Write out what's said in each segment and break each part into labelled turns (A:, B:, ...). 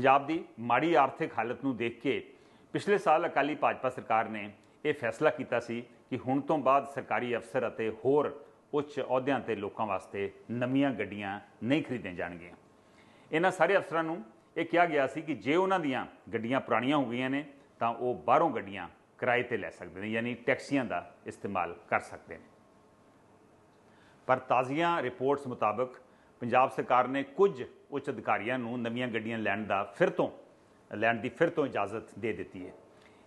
A: ਪੰਜਾਬ ਦੀ ਮਾੜੀ ਆਰਥਿਕ ਹਾਲਤ ਨੂੰ ਦੇਖ ਕੇ ਪਿਛਲੇ ਸਾਲ ਅਕਾਲੀ ਭਾਜਪਾ ਸਰਕਾਰ ਨੇ ਇਹ ਫੈਸਲਾ ਕੀਤਾ ਸੀ ਕਿ ਹੁਣ ਤੋਂ ਬਾਅਦ ਸਰਕਾਰੀ ਅਫਸਰ ਅਤੇ ਹੋਰ ਉੱਚ ਅਹੁਦਿਆਂ ਤੇ ਲੋਕਾਂ ਵਾਸਤੇ ਨਵੀਆਂ ਗੱਡੀਆਂ ਨਹੀਂ ਖਰੀਦੀਆਂ ਜਾਣਗੀਆਂ। ਇਹਨਾਂ ਸਾਰੇ ਅਫਸਰਾਂ ਨੂੰ ਇਹ ਕਿਹਾ ਗਿਆ ਸੀ ਕਿ ਜੇ ਉਹਨਾਂ ਦੀਆਂ ਗੱਡੀਆਂ ਪੁਰਾਣੀਆਂ ਹੋ ਗਈਆਂ ਨੇ, ਤਾਂ ਉਹ ਬਾਹਰੋਂ ਗੱਡੀਆਂ ਕਿਰਾਏ ਤੇ ਲੈ ਸਕਦੇ ਨੇ, ਯਾਨੀ ਟੈਕਸੀਆਂ ਦਾ ਇਸਤੇਮਾਲ ਕਰ ਸਕਦੇ ਨੇ। ਪਰ ਤਾਜ਼ੀਆਂ ਰਿਪੋਰਟਸ ਮੁਤਾਬਕ ਪੰਜਾਬ ਸਰਕਾਰ ਨੇ ਕੁਝ ਉੱਚ ਅਧਿਕਾਰੀਆਂ ਨੂੰ ਨਵੀਆਂ ਗੱਡੀਆਂ ਲੈਣ ਦਾ ਫਿਰ ਤੋਂ, ਲੈਣ ਦੀ ਫਿਰ ਤੋਂ ਇਜਾਜ਼ਤ ਦੇ ਦਿੱਤੀ ਹੈ।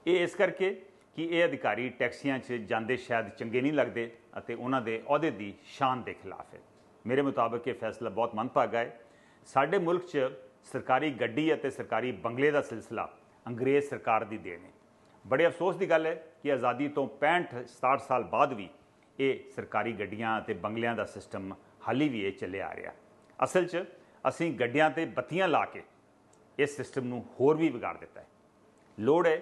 A: ਇਹ ਇਸ ਕਰਕੇ ਕਿ ਇਹ ਅਧਿਕਾਰੀ ਟੈਕਸੀਆਂ 'ਚ ਜਾਂਦੇ ਸ਼ਾਇਦ ਚੰਗੇ ਨਹੀਂ ਲੱਗਦੇ ਅਤੇ ਉਹਨਾਂ ਦੇ ਅਹੁਦੇ ਦੀ ਸ਼ਾਨ ਦੇ ਖਿਲਾਫ ਹੈ। ਮੇਰੇ ਮੁਤਾਬਕ ਇਹ ਫੈਸਲਾ ਬਹੁਤ ਮੰਦਭਾਗਾ ਹੈ। ਸਾਡੇ ਮੁਲਕ 'ਚ ਸਰਕਾਰੀ ਗੱਡੀ ਅਤੇ ਸਰਕਾਰੀ ਬੰਗਲੇ ਦਾ ਸਿਲਸਿਲਾ ਅੰਗਰੇਜ਼ ਸਰਕਾਰ ਦੀ ਦੇਣ ਹੈ। ਬੜੇ ਅਫਸੋਸ ਦੀ ਗੱਲ ਹੈ ਕਿ ਆਜ਼ਾਦੀ ਤੋਂ 65 67 ਸਾਲ ਬਾਅਦ ਵੀ ਇਹ ਸਰਕਾਰੀ ਗੱਡੀਆਂ ਅਤੇ ਬੰਗਲਿਆਂ ਦਾ ਸਿਸਟਮ ਹਾਲੀ ਵੀ ਇਹ ਚੱਲਿਆ ਆ ਰਿਹਾ। ਅਸਲ 'ਚ ਅਸੀਂ ਗੱਡੀਆਂ ਤੇ ਬੱਤੀਆਂ ਲਾ ਕੇ ਇਸ ਸਿਸਟਮ ਨੂੰ ਹੋਰ ਵੀ ਵਿਗਾੜ ਦਿੱਤਾ ਹੈ। ਲੋੜ ਹੈ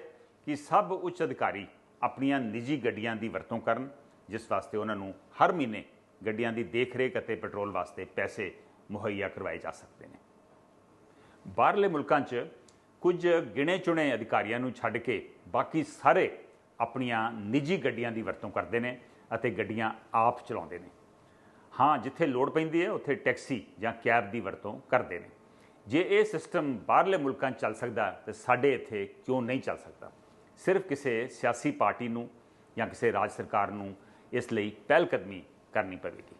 A: ਕਿ ਸਭ ਉੱਚ ਅਧਿਕਾਰੀ ਆਪਣੀਆਂ ਨਿੱਜੀ ਗੱਡੀਆਂ ਦੀ ਵਰਤੋਂ ਕਰਨ, ਜਿਸ ਵਾਸਤੇ ਉਹਨਾਂ ਨੂੰ ਹਰ ਮਹੀਨੇ ਗੱਡੀਆਂ ਦੀ ਦੇਖਰੇਖ ਅਤੇ ਪੈਟਰੋਲ ਵਾਸਤੇ ਪੈਸੇ ਮੁਹੱਈਆ ਕਰਵਾਏ ਜਾ ਸਕਦੇ ਨੇ। ਬਾਹਰਲੇ ਮੁਲਕਾਂ 'ਚ ਕੁਝ ਗਿਣੇ ਚੁਣੇ ਅਧਿਕਾਰੀਆਂ ਨੂੰ ਛੱਡ ਕੇ ਬਾਕੀ ਸਾਰੇ ਆਪਣੀਆਂ ਨਿੱਜੀ ਗੱਡੀਆਂ ਦੀ ਵਰਤੋਂ ਕਰਦੇ ਨੇ ਅਤੇ ਗੱਡੀਆਂ ਆਪ ਚਲਾਉਂਦੇ ਨੇ। ਹਾਂ, ਜਿੱਥੇ ਲੋੜ ਪੈਂਦੀ ਹੈ, ਉੱਥੇ ਟੈਕਸੀ ਜਾਂ ਕੈਬ ਦੀ ਵਰਤੋਂ ਕਰਦੇ ਨੇ। ਜੇ ਇਹ ਸਿਸਟਮ ਬਾਹਰਲੇ ਮੁਲਕਾਂ 'ਚ ਚੱਲ ਸਕਦਾ ਤੇ ਸਾਡੇ ਇੱਥੇ ਕਿਉਂ ਨਹੀਂ ਚੱਲ ਸਕਦਾ? ਸਿਰਫ ਕਿਸੇ ਸਿਆਸੀ ਪਾਰਟੀ ਨੂੰ ਜਾਂ ਕਿਸੇ ਰਾਜ ਸਰਕਾਰ ਨੂੰ ਇਸ ਲਈ ਪਹਿਲਕਦਮੀ ਕਰਨੀ ਪਵੇਗੀ।